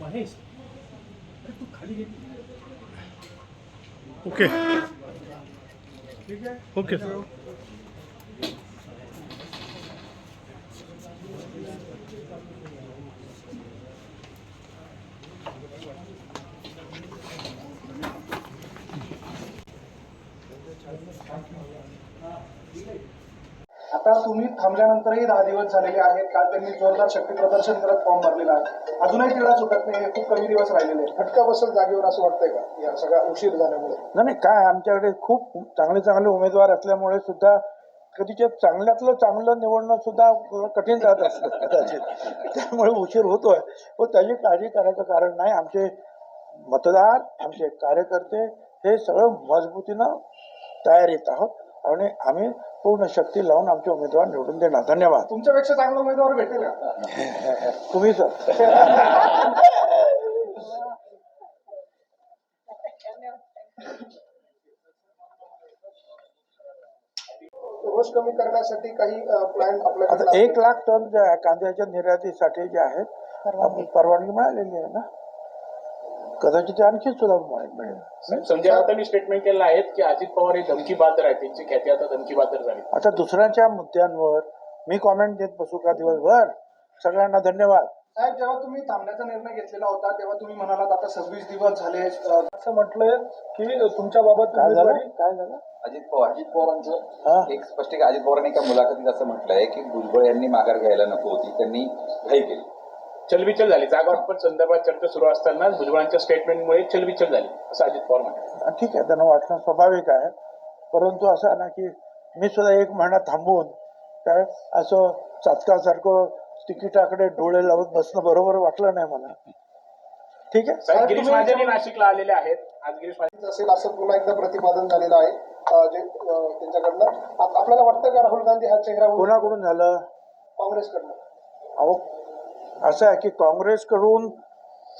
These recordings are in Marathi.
महेश अरे तू खाली ओके. ठीक आहे? ओके. आता तुम्ही थांबल्यानंतरही दहा दिवस झालेले आहेत. काल त्यांनी जोरदार शक्ती प्रदर्शन करत फॉर्म भरलेला आहे. अजूनही तिला सुटत नाही हे खूप कमी दिवस राहिलेले आहेत. फटका बसल जागेवर असं वाटतंय का? या सगळा उशीर झाल्यामुळे. नाही नाही काय आमच्याकडे खूप चांगले चांगले उमेदवार असल्यामुळे सुद्धा कधीच्यात चांगल्यातलं चांगलं निवडणं सुद्धा कठीण जात असतं कदाचित. त्यामुळे उशीर होतोय. पण त्याची काळजी करायचं कारण नाही. आमचे मतदार आमचे कार्यकर्ते हे सगळं मजबूतीनं तयारीत आहोत. आणि आम्ही पूर्ण शक्ती लावून आमचे उमेदवार निवडून देणार. धन्यवाद. तुमच्यापेक्षा चांगला उमेदवार भेटेल. का तुम्ही कमी करण्यासाठी काही प्लॅन आता एक लाख टन जे आहे कांद्याच्या निर्यातीसाठी जे आहेत आपण परवानगी मिळालेली आहे ना? कदाचित ते आणखी सुद्धा मिळेल. संजय राऊतांनी स्टेटमेंट केलं आहे की अजित पवार हे धमकी बादर आहेत त्यांची ख्याती आता धमकी बादर झाली. आता दुसऱ्याच्या मुद्द्यांवर मी कॉमेंट देत बसू का दिवसभर? सगळ्यांना धन्यवाद. साहेब जेव्हा तुम्ही थांबण्याचा निर्णय घेतलेला होता तेव्हा तुम्ही म्हणालात आता सव्वीस दिवस झाले. असं म्हटलंय की तुमच्या बाबत काय झालं? काय झालं? अजित पवार अजित हा. पवारांचं एक स्पष्टीकरण अजित पवारांनी एका मुलाखतीत असं म्हटलंय की भुजबळ यांनी माघार घ्यायला नको होती. त्यांनी घाई केली. चलबिचल झाली. जागा वाटप संदर्भात चर्चा सुरू असताना भुजबळांच्या स्टेटमेंटमुळे चलबिचल झाली असं अजित पवार म्हणतात ठीक आहे. त्यांना वाटणं स्वाभाविक आहे. परंतु असं आहे ना की मी सुद्धा एक महिना थांबवून काय असं चातकासारखं तिकिटाकडे डोळे लावत बसणं बरोबर वाटलं नाही मला. ठीक आहे? गिरीश महाजनी नाशिकला आलेले आहेत. आज गिरीश महाजन असेल असं पुन्हा एकदा प्रतिपादन झालेलं आहे. जे त्यांच्याकडनं. आप- आपल्याला वाटतं का राहुल गांधी हा चेहरा कोणाकडून झालं? काँग्रेसकडनं. अहो असं आहे की काँग्रेसकडून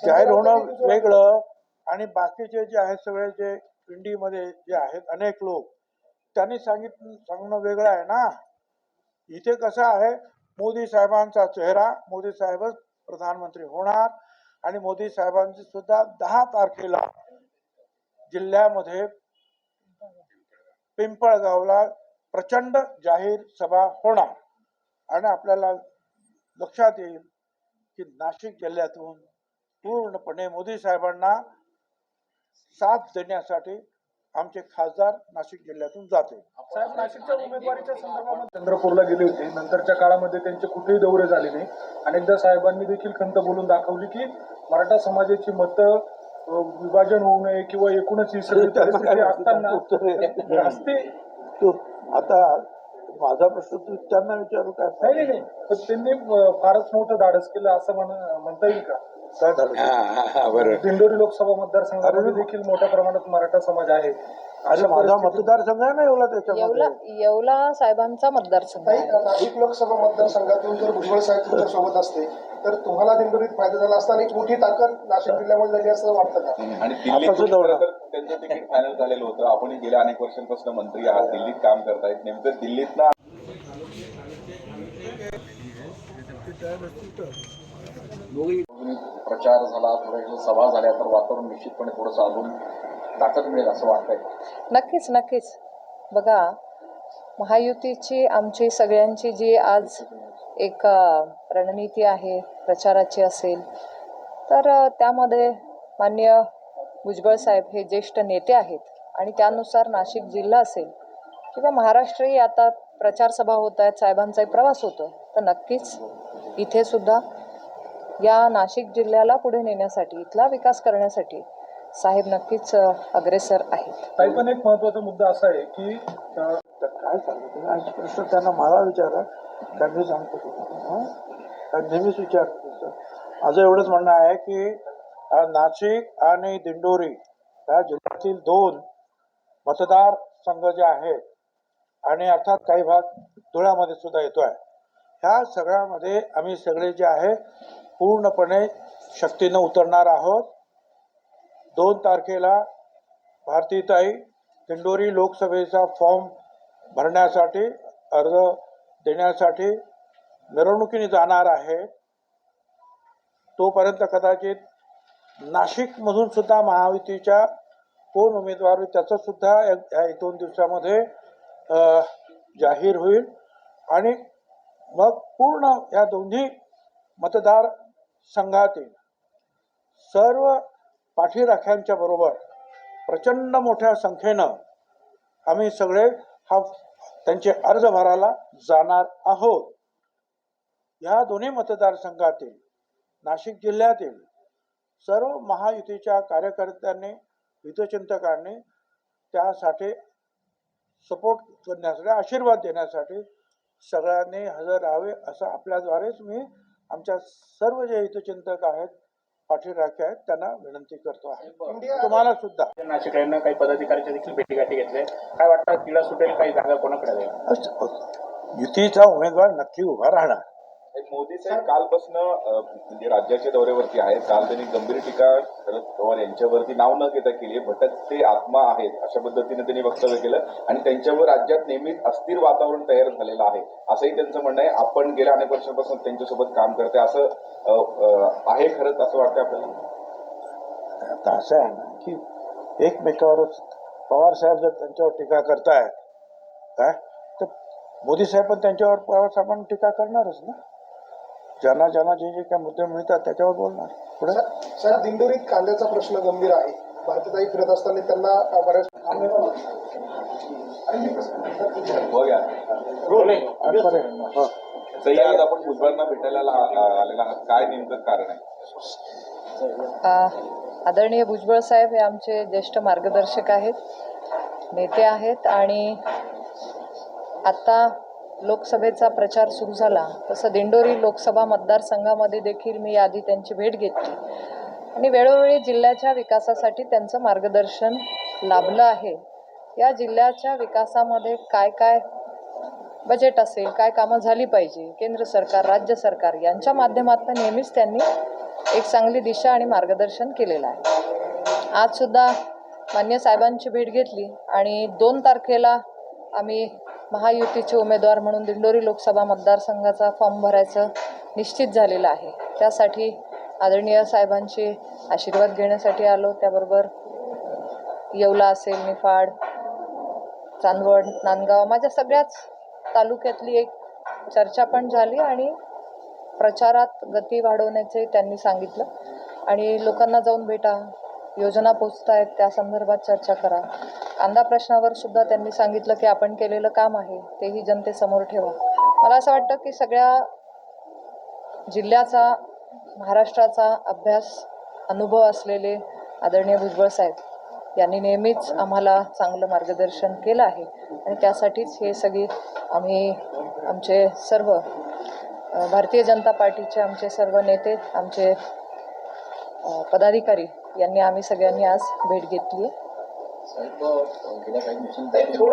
जाहीर होणं वेगळं आणि बाकीचे जे आहेत सगळे जे इंडीमध्ये जे आहेत अनेक लोक त्यांनी सांगितलं सांगणं वेगळं आहे ना? इथे कसं आहे मोदी साहेबांचा चेहरा मोदी साहेबच प्रधानमंत्री होणार आणि मोदी साहेबांची सुद्धा दहा तारखेला जिल्ह्यामध्ये पिंपळगावला प्रचंड जाहीर सभा होणार. आणि आपल्याला लक्षात येईल की नाशिक जिल्ह्यातून पूर्णपणे मोदी साहेबांना साथ देण्यासाठी आमचे खासदार नाशिक जिल्ह्यातून जाते. साहेब नाशिकच्या उमेदवारीच्या संदर्भामध्ये चंद्रपूरला गेले होते. नंतरच्या काळामध्ये त्यांचे कुठेही दौरे झाले नाही. अनेकदा साहेबांनी देखील खंत बोलून दाखवली की मराठा समाजाची मतं विभाजन होऊ नये किंवा एकूणच ही सगळी असताना आता माझा प्रश्न तू त्यांना विचारू काय? नाही नाही नाही. पण त्यांनी अं, फारच मोठं धाडस केलं असं म्हण- म्हणता येईल का? काय झालं? बरं दिंडोरी लोकसभा मतदारसंघामध्ये देखील मोठ्या प्रमाणात मराठा समाज आहे. अरे माझा मतदारसंघ आहे ना एवढा येवला त्याच्यामध्ये? येवला साहेबांचा मतदारसंघ आहे. नाशिक लोकसभा मतदारसंघातून जर भुजबळ साहेब तुमच्यासोबत असते तर तुम्हाला दिंडोरीत फायदा झाला असता आणि एक मोठी ताकद नाशिक जिल्ह्यामध्ये झाली असं वाटतं का? आणि आता दिल्लीत सुद्धा होणार. तर त्यांचं तिकीट फायनल झालेलं होतं. आपण गेल्या अनेक वर्षांपासून मंत्री आहात दिल्लीत काम करतायत. नेमकं दिल्लीतला अजून प्रचार झाला थोड्या सभा झाल्या तर वातावरण निश्चितपणे थोडंसं अजून ताकद मिळेल असं वाटतंय. नक्कीच नक्कीच. बघा महायुतीची आमची सगळ्यांची जी आज एक रणनीती आहे प्रचाराची असेल तर त्यामध्ये मान्य भुजबळ साहेब हे ज्येष्ठ नेते आहेत आणि त्यानुसार नाशिक जिल्हा असेल किंवा महाराष्ट्रही आता प्रचार सभा होत आहेत साहेबांचाही प्रवास होतो तर नक्कीच इथे सुद्धा या नाशिक जिल्ह्याला पुढे नेण्यासाठी इथला विकास करण्यासाठी साहेब नक्कीच अग्रेसर आहेत. ताई पण एक महत्त्वाचा मुद्दा असा आहे की काय सांगू? तुम्ही प्रश्न त्यांना मला विचारा का मी सांगतो तुम्हाला हं? का नेहमीच विचारतो माझं एवढंच म्हणणं आहे की नाशिक आणि दिंडोरी या जिल्ह्यातील दोन मतदार संघ जे आहेत आणि अर्थात काही भाग धुळ्यामध्ये सुद्धा येतोय. ह्या सगळ्यामध्ये आम्ही सगळे जे आहे पूर्णपणे शक्तीनं उतरणार आहोत. दोन तारखेला भारतीताई दिंडोरी लोकसभेचा फॉर्म भरण्यासाठी अर्ज देण्यासाठी मिरवणुकीने जाणार आहे. तोपर्यंत कदाचित नाशिकमधून सुद्धा महायुतीच्या कोण उमेदवार होईल त्याचं सुद्धा या एक दोन दिवसामध्ये जाहीर होईल. आणि मग पूर्ण या दोन्ही मतदार संघातील सर्व पाठीराख्यांच्या बरोबर प्रचंड मोठ्या संख्येनं आम्ही सगळे हा त्यांचे अर्ज भरायला जाणार आहोत. या दोन्ही मतदारसंघातील नाशिक जिल्ह्यातील सर्व महायुतीच्या कार्यकर्त्यांनी हितचिंतकांनी त्यासाठी सपोर्ट करण्यासाठी आशीर्वाद देण्यासाठी सगळ्यांनी हजर राहावे असं आपल्याद्वारेच मी आमच्या सर्व जे हितचिंतक आहेत पाठीराखे आहेत त्यांना विनंती करतो आहे. तुम्हाला सुद्धा. नाशिकऱ्यांना काही पदाधिकाऱ्यांच्या देखील भेटीगाठी घेतल्या काय वाटतं तिला सुटेल काही जागा कोणाकडे युतीचा उमेदवार नक्की उभा राहणार. मोदी साहेब कालपासून म्हणजे राज्याच्या दौऱ्यावरती आहेत. काल त्यांनी गंभीर टीका शरद पवार यांच्यावरती नाव न घेता केली भटक ते आत्मा आहेत अशा पद्धतीने त्यांनी वक्तव्य केलं. आणि त्यांच्यावर राज्यात नेहमीच अस्थिर वातावरण तयार झालेलं आहे. असंही त्यांचं म्हणणं आहे. आपण गेल्या अनेक वर्षांपासून त्यांच्यासोबत काम करते असं आहे खरंच असं वाटतं आपल्याला? आता असं आहे ना की एकमेकावरच पवार साहेब जर त्यांच्यावर टीका करतायत काय तर मोदी साहेब पण त्यांच्यावर पवार साहेबांना टीका करणारच ना. ज्यांना ज्यांना जे जे काही मुद्दे मिळतात त्याच्यावर बोलणार पुढे? सर दिंडोरीत कांद्याचा प्रश्न गंभीर आहे. भारतीताई फिरत असताना त्यांना बऱ्याच बघा आजपर्यंत हो. तरी आज आपण भुजबळांना भेटायला ला- आलेला आहात. काय नेमकं कारण आहे? आ, आदरणीय भुजबळ साहेब हे आमचे ज्येष्ठ मार्गदर्शक आहेत नेते आहेत आणि आत्ता लोकसभेचा प्रचार सुरू झाला तसं दिंडोरी लोकसभा मतदारसंघामध्ये देखील मी आधी त्यांची भेट घेतली. आणि वेळोवेळी जिल्ह्याच्या विकासासाठी त्यांचं मार्गदर्शन लाभलं आहे. या जिल्ह्याच्या विकासामध्ये काय काय बजेट असेल काय कामं झाली पाहिजे केंद्र सरकार राज्य सरकार यांच्या माध्यमातून नेहमीच त्यांनी एक चांगली दिशा आणि मार्गदर्शन केलेलं आहे. आजसुद्धा मान्य साहेबांची भेट घेतली आणि दोन तारखेला आम्ही महायुतीचे उमेदवार म्हणून दिंडोरी लोकसभा मतदारसंघाचा फॉर्म भरायचं निश्चित झालेलं आहे. त्यासाठी आदरणीय साहेबांचे आशीर्वाद घेण्यासाठी आलो. त्याबरोबर येवला असेल निफाड चांदवड नांदगाव माझ्या सगळ्याच तालुक्यातली एक चर्चा पण झाली आणि प्रचारात गती वाढवण्याचे त्यांनी सांगितलं. आणि लोकांना जाऊन भेटा योजना पोचत आहेत त्या संदर्भात चर्चा करा. कांदा प्रश्नावर सुद्धा त्यांनी सांगितलं की आपण केलेलं काम आहे तेही जनतेसमोर ठेवा. मला असं वाटतं की सगळ्या जिल्ह्याचा महाराष्ट्राचा अभ्यास अनुभव असलेले आदरणीय भुजबळ साहेब यांनी नेहमीच आम्हाला चांगलं मार्गदर्शन केलं आहे. आणि त्यासाठीच हे सगळी आम्ही आमचे सर्व भारतीय जनता पार्टीचे आमचे सर्व नेते आमचे पदाधिकारी यांनी आम्ही सगळ्यांनी आज भेट घेतली आहे. साहेब गेल्या काही दिवसांपासून